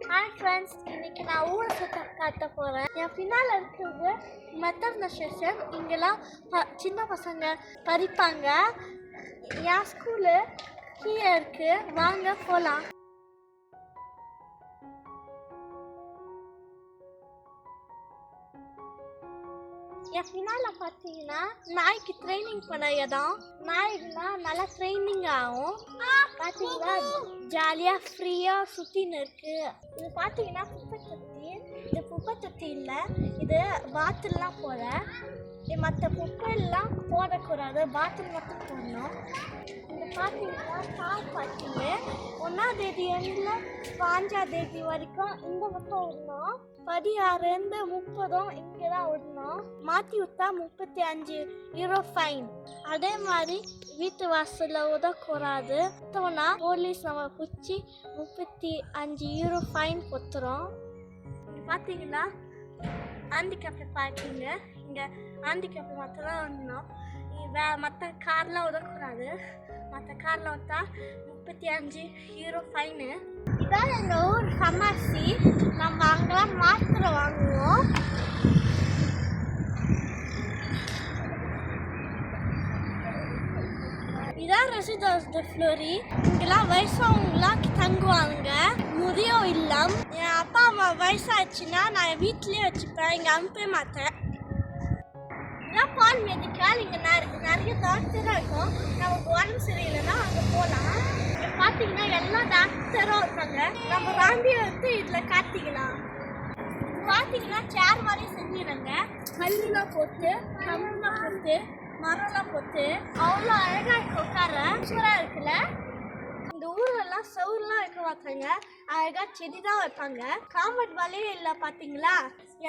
Hi friends இன்னைக்கு நான் ஊரை சுத்த காட்ட போகிறேன் என் பின்னால் இருக்கிறது மெத்தட் செஷன் இங்கெல்லாம் ப சின்ன பசங்க படிப்பாங்க. என் ஸ்கூலு கீழே இருக்குது வாங்க போகலாம் என் ஃபினால பார்த்தீங்கன்னா நாய்க்கு ட்ரைனிங் பண்ண இடம் நாய்க்குலாம் நல்லா ட்ரைனிங் ஆகும். பார்த்தீங்கன்னா ஜாலியாக ஃப்ரீயாக சுற்றின்னு இருக்கு. இது பார்த்தீங்கன்னா குப்பை தொட்டி இது குப்பை தொட்டி இல்லை இது பாத்ரூம்லாம் போல இது மற்ற குப்பையெல்லாம் போடக்கூடாது. பாத்ரூம் மட்டும் போடணும். இது பார்த்தீங்கன்னா கார் பார்க்கிங்க ஒன்றாம் தேதியில பாஞ்சாம் தேதி வரைக்கும் இந்த பக்கம் விடணும் பதினாறுலேருந்து முப்பதும் இங்கே தான் விடணும் மாற்றி விட்டா முப்பத்தி அஞ்சு யூரோ ஃபைன் அதே மாதிரி வீட்டு வாசலில் உதக்கூடாது. விட்டோம்னா போலீஸ் நம்ம பிடிச்சி முப்பத்தி அஞ்சு யூரோ ஃபைன் கொடுத்துரும். இங்கே பார்த்தீங்கன்னா ஆண்டிகேப்ல பார்க்கிங்க இங்கே. ஆண்டிகேப்ல மட்டும் தான் வரணும் வே மற்ற கார்லாம் விடக்கூடாது மற்ற காரில் விட்டா முப்பத்தி அஞ்சு ஹீரோ ஃபைனு இதான் எங்கள் ஊர் ஃபமாசி நம்ம அங்கெல்லாம் மாத்திரை வாங்குவோம். இதான் ரெசிடன்ஸ் த ஃப்ளோரி இங்கெல்லாம் வயசானவங்களாம் தங்குவாங்க. முதியோர் இல்லம். என் அப்பா அம்மா வயசாச்சுன்னா நான் வீட்லேயே வச்சுப்பேன். இங்கே அனுப்பவே மாட்டேன். பால் மெடிக்கல் இங்கே நிறைய நிறைய டாக்டரும் இருக்கும். நமக்கு உடம்பு சரியில்லைன்னா அங்கே போகலாம் இங்கே பார்த்தீங்கன்னா எல்லா டாக்டரும் இருக்காங்க. நம்ம வாந்தி வந்து இதில் காட்டிக்கலாம். பார்த்தீங்கன்னா சேர் மாதிரி செஞ்சிடுறாங்க கல்லுலாம் போட்டு கம்புலாம் போட்டு மரம்லாம் போட்டு. அவ்வளோ அழகாக இருக்கு உட்கார. சூப்பராக இருக்குல்ல? இந்த ஊரெல்லாம் சவுர்லாம் வைக்க பார்த்தாங்க அழகாக செடி தான் வைப்பாங்க. காம்பவுண்ட் வலையே இல்லை பார்த்தீங்களா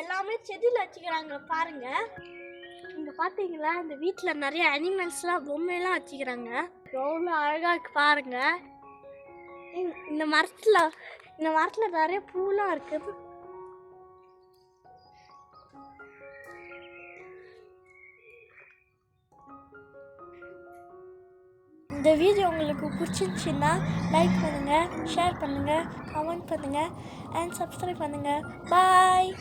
எல்லாமே செடியில் வச்சுக்கிறாங்க பாருங்கள் இங்கே பார்த்தீங்களா இந்த வீட்டில் நிறைய அனிமல்ஸ்லாம் பொம்மையெல்லாம் வச்சுக்கிறாங்க. எவ்வளோ அழகாக இருக்கு பாருங்க. இந்த மரத்தில் இந்த மரத்தில் நிறைய பூலாம் இருக்குது இந்த வீடியோ உங்களுக்கு பிடிச்சிருந்துச்சின்னா லைக் பண்ணுங்கள் ஷேர் பண்ணுங்கள் கமெண்ட் பண்ணுங்கள் அண்ட் சப்ஸ்கிரைப் பண்ணுங்கள் பாய்